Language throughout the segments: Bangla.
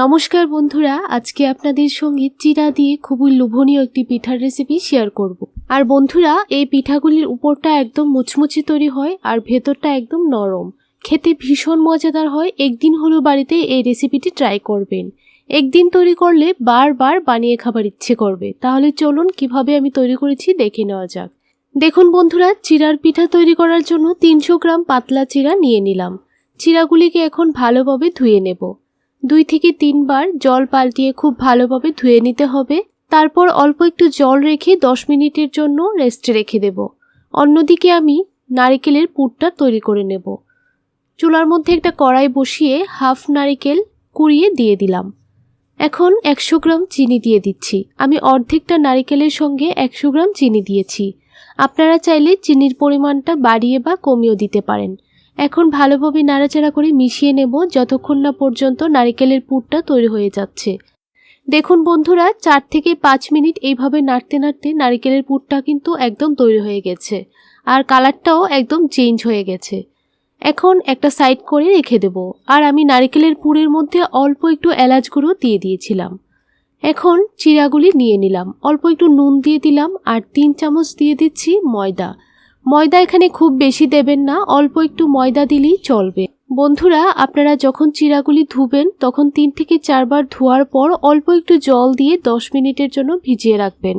নমস্কার বন্ধুরা, আজকে আপনাদের সঙ্গে চিরা দিয়ে খুবই লোভনীয় একটি পিঠার রেসিপি শেয়ার করব। আর বন্ধুরা, এই পিঠাগুলির উপরটা একদম মুচমুচে তৈরি হয় আর ভেতরটা একদম নরম। খেতে ভীষণ মজাদার হয়, একদিন হলেও বাড়িতে এই রেসিপিটি ট্রাই করবেন। একদিন তৈরি করলে বারবার বানিয়ে খাবার ইচ্ছে করবে। তাহলে চলুন কীভাবে আমি তৈরি করেছি দেখে নেওয়া যাক। দেখুন বন্ধুরা, চিরার পিঠা তৈরি করার জন্য তিনশো গ্রাম পাতলা চিরা নিয়ে নিলাম। চিরাগুলিকে এখন ভালোভাবে ধুয়ে নেব। দুই থেকে তিনবার জল পাল্টিয়ে খুব ভালোভাবে ধুয়ে নিতে হবে। তারপর অল্প একটু জল রেখে দশ মিনিটের জন্য রেস্টে রেখে দেব। অন্যদিকে আমি নারিকেলের পুরটা তৈরি করে নেব। চুলার মধ্যে একটা কড়াই বসিয়ে হাফ নারিকেল কুড়িয়ে দিয়ে দিলাম। এখন একশো গ্রাম চিনি দিয়ে দিচ্ছি। আমি অর্ধেকটা নারিকেলের সঙ্গে একশো গ্রাম চিনি দিয়েছি। আপনারা চাইলে চিনির পরিমাণটা বাড়িয়ে বা কমিয়েও দিতে পারেন। এখন ভালোভাবে নাড়াচাড়া করে মিশিয়ে নেব যতক্ষণ না পর্যন্ত নারিকেলের পুরটা তৈরি হয়ে যাচ্ছে। দেখুন বন্ধুরা, চার থেকে পাঁচ মিনিট এইভাবে নাড়তে নাড়তে নারিকেলের পুরটা কিন্তু একদম তৈরি হয়ে গেছে আর কালারটাও একদম চেঞ্জ হয়ে গেছে। এখন একটা সাইড করে রেখে দেব আর আমি নারিকেলের পুরের মধ্যে অল্প একটু এলাচ গুঁড়ো দিয়ে দিয়েছিলাম। এখন চিরাগুলি নিয়ে নিলাম। অল্প একটু নুন দিয়ে দিলাম আর তিন চামচ দিয়ে দিচ্ছি ময়দা। ময়দা এখানে খুব বেশি দেবেন না, অল্প একটু ময়দা দিলেই চলবে। বন্ধুরা, আপনারা যখন চিরাগুলি ধুবেন, তখন তিন থেকে চারবার ধোয়ার পর অল্প একটু জল দিয়ে দশ মিনিটের জন্য ভিজিয়ে রাখবেন।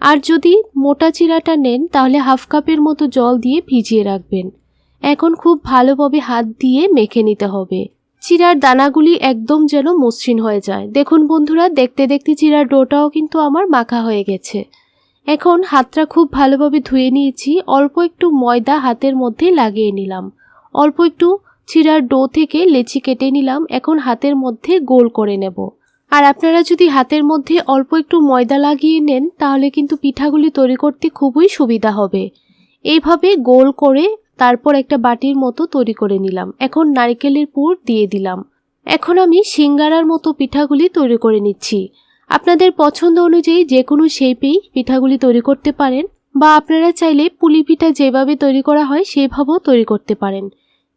আর যদি মোটা চিরাটা নেন, তাহলে হাফ কাপের মতো জল দিয়ে ভিজিয়ে রাখবেন। এখন খুব ভালোভাবে হাত দিয়ে মেখে নিতে হবে। চিরার দানাগুলি একদম যেন মসৃণ হয়ে যায়। দেখুন বন্ধুরা, দেখতে দেখতে চিরার ডোটাও কিন্তু আমার মাখা হয়ে গেছে। এখন হাতটা খুব ভালোভাবে ধুয়ে নিয়েছি, অল্প একটু ময়দা হাতের মধ্যে লাগিয়ে নিলাম। অল্প একটু চিরার ডো থেকে লেচি কেটে নিলাম, এখন হাতের মধ্যে গোল করে নেব। আর আপনারা যদি হাতের মধ্যে অল্প একটু ময়দা লাগিয়ে নেন, তাহলে কিন্তু পিঠাগুলি তৈরি করতে খুবই সুবিধা হবে। এইভাবে গোল করে তারপর একটা বাটির মতো তৈরি করে নিলাম। এখন নারকেলের পুর দিয়ে দিলাম। এখন আমি সিঙ্গারার মতো পিঠাগুলি তৈরি করে নিচ্ছি। আপনাদের পছন্দ অনুযায়ী যে কোনো শেপেই পিঠাগুলি তৈরি করতে পারেন বা আপনারা চাইলে পুলি পিঠা যেভাবে তৈরি করা হয় সেভাবেও তৈরি করতে পারেন।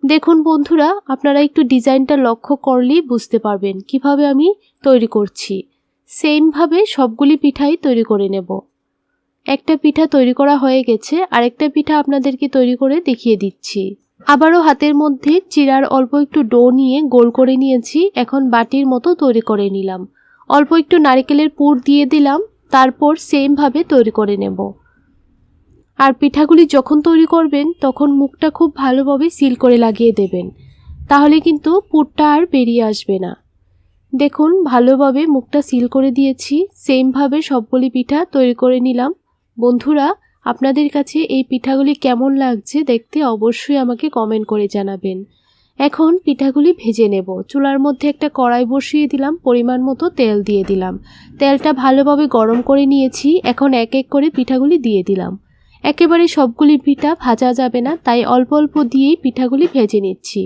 দেখুন বন্ধুরা, আপনারা একটু ডিজাইনটা লক্ষ্য করলেই বুঝতে পারবেন কীভাবে আমি তৈরি করছি। সেমভাবে সবগুলি পিঠাই তৈরি করে নেব। একটা পিঠা তৈরি করা হয়ে গেছে, আরেকটা পিঠা আপনাদেরকে তৈরি করে দেখিয়ে দিচ্ছি। আবারও হাতের মধ্যে চিরার অল্প একটু ডো নিয়ে গোল করে নিয়েছি, এখন বাটির মতো তৈরি করে নিলাম। অল্প একটু নারকেলের পুর দিয়ে দিলাম, তারপর সেমভাবে তৈরি করে নেব। আর পিঠাগুলি যখন তৈরি করবেন, তখন মুখটা খুব ভালোভাবে সিল করে লাগিয়ে দেবেন। তাহলে কিন্তু পুরটা আর বেরিয়ে আসবে না। দেখুন, ভালোভাবে মুখটা সিল করে দিয়েছি সেমভাবে সবগুলি পিঠা তৈরি করে নিলাম। বন্ধুরা, আপনাদের কাছে এই পিঠাগুলি কেমন লাগছে দেখতে অবশ্যই আমাকে কমেন্ট করে জানাবেন। এখন পিঠাগুলি ভেজে নেব। চুলার মধ্যে একটা কড়াই বসিয়ে দিলাম, পরিমাণ মতো তেল দিয়ে দিলাম। তেলটা ভালোভাবে গরম করে নিয়েছি, এখন এক এক করে পিঠাগুলি দিয়ে দিলাম। একেবারে সবগুলি পিঠা ভাজা যাবে না, তাই অল্প অল্প দিয়েই পিঠাগুলি ভেজে নিচ্ছি।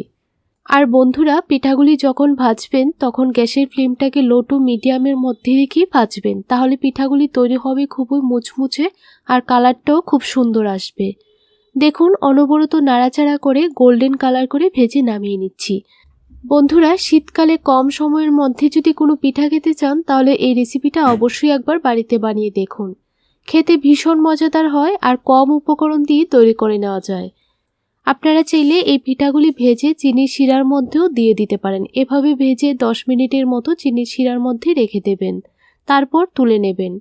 আর বন্ধুরা, পিঠাগুলি যখন ভাজবেন, তখন গ্যাসের ফ্লেমটাকে লো টু মিডিয়ামের মধ্যে রেখেই ভাজবেন। তাহলে পিঠাগুলি তৈরি হবে খুবই মুচমুচে, আর কালারটাও খুব সুন্দর আসবে। দেখুন, অনবরত নাড়াচাড়া করে গোল্ডেন কালার করে ভেজে নামিয়ে নিচ্ছি। বন্ধুরা, শীতকালে কম সময়ের মধ্যে যদি কোনো পিঠা খেতে চান, তাহলে এই রেসিপিটা অবশ্যই একবার বাড়িতে বানিয়ে দেখুন। খেতে ভীষণ মজাদার হয় আর কম উপকরণ দিয়ে তৈরি করে নেওয়া যায়। আপনারা চাইলে এই পিঠাগুলি ভেজে চিনির শিরার মধ্যেও দিয়ে দিতে পারেন। এভাবে ভেজে দশ মিনিটের মতো চিনির শিরার মধ্যে রেখে দেবেন। তারপর তুলে নেবেন।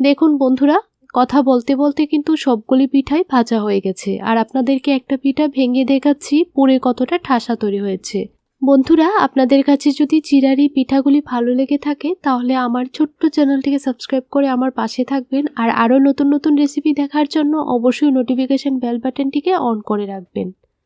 দেখুন বন্ধুরা কথা বলতে বলতে কিন্তু সবগুলি পিঠাই ভাজা হয়ে গেছে। আর আপনাদেরকে একটা পিঠা ভেঙে দেখাচ্ছি, পুরে কতটা ঠাসা তৈরি হয়েছে। বন্ধুরা, আপনাদের কাছে যদি চিরারি পিঠাগুলি ভালো লেগে থাকে, তাহলে আমার ছোট্ট চ্যানেলটিকে সাবস্ক্রাইব করে আমার পাশে থাকবেন। আর আরও নতুন নতুন রেসিপি দেখার জন্য অবশ্যই নোটিফিকেশন বেল বাটনটিকে অন করে রাখবেন।